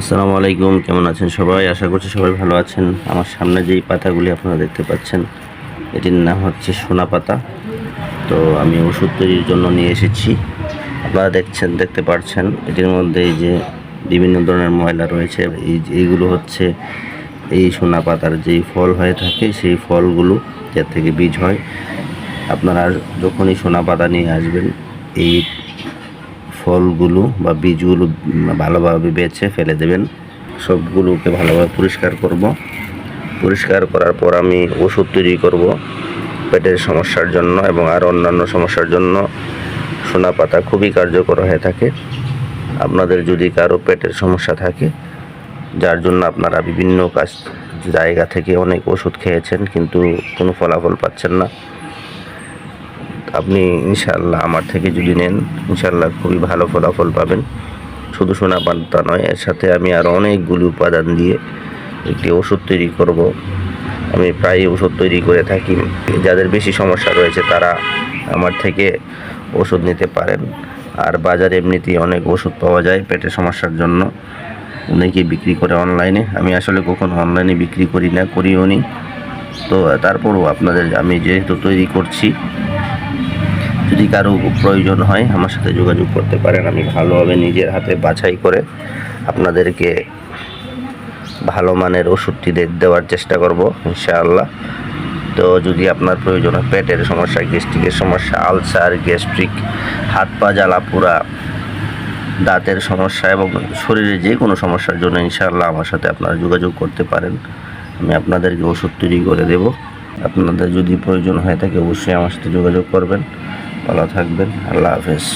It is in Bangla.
আসসালামু আলাইকুম, কেমন আছেন সবাই? আশা করছি সবাই ভালো আছেন। আমার সামনে যেই পাতাগুলি আপনারা দেখতে পাচ্ছেন, এটির নাম হচ্ছে সোনা পাতা। তো আমি ওষুধ তৈরির জন্য নিয়ে এসেছি। আপনারা দেখছেন, দেখতে পাচ্ছেন এটির মধ্যে এই যে বিভিন্ন ধরনের ময়লা রয়েছে। এই এইগুলো হচ্ছে এই সোনা পাতার যেই ফল হয়ে থাকে, সেই ফলগুলো যার থেকে বীজ হয়। আপনারা যখনই সোনা পাতা নিয়ে আসবেন, এই ফলগুলো বা বীজগুলো ভালোভাবে বেছে ফেলে দেবেন। সবগুলোকে ভালোভাবে পরিষ্কার করব। পরিষ্কার করার পর আমি ওষুধ তৈরি করব পেটের সমস্যার জন্য এবং আর অন্যান্য সমস্যার জন্য। সোনা পাতা খুবই কার্যকর হয়ে থাকে। আপনাদের যদি কারও পেটের সমস্যা থাকে, যার জন্য আপনারা বিভিন্ন কাজ জায়গা থেকে অনেক ওষুধ খেয়েছেন, কিন্তু কোনো ফলাফল পাচ্ছেন না। আপনি ইনশাল্লাহ আমার থেকে যদি নেন ইনশাল্লাহ খুবই ভালো ফলাফল পাবেন। শুধু সোনা পাতা নয়, এর সাথে আমি আরও অনেকগুলি উপাদান দিয়ে একটি ওষুধ তৈরি করব। আমি প্রায় ওষুধ তৈরি করে থাকি। যাদের বেশি সমস্যা রয়েছে, তারা আমার থেকে ওষুধ নিতে পারেন। আর বাজারে এমনিতেই অনেক ওষুধ পাওয়া যায় পেটের সমস্যার জন্য। অনেকেই বিক্রি করে অনলাইনে। আমি আসলে কখনো অনলাইনে বিক্রি করি না, করিও নি। তো তারপরও আপনাদের আমি যেহেতু তৈরি করছি, যদি কারও প্রয়োজন হয় আমার সাথে যোগাযোগ করতে পারেন। আমি ভালোভাবে নিজের হাতে বাছাই করে আপনাদেরকে ভালো মানের ওষুধটি দেওয়ার চেষ্টা করব, ইনশাআল্লাহ। তো, যদি আপনার প্রয়োজন হয়, পেটের সমস্যা, গ্যাস্ট্রিকের সমস্যা, আলসার, গ্যাস্ট্রিক, হাত পা জ্বালা পোড়া, দাঁতের সমস্যা এবং শরীরে যে কোনো সমস্যার জন্য ইনশাআল্লাহ আমার সাথে আপনারা যোগাযোগ করতে পারেন। আমি আপনাদেরকে ওষুধ তৈরি করে দেব। আপনাদের যদি প্রয়োজন হয় থাকে অবশ্যই আমার সাথে যোগাযোগ করবেন। ভালো থাকবেন। আল্লাহ হাফেজ।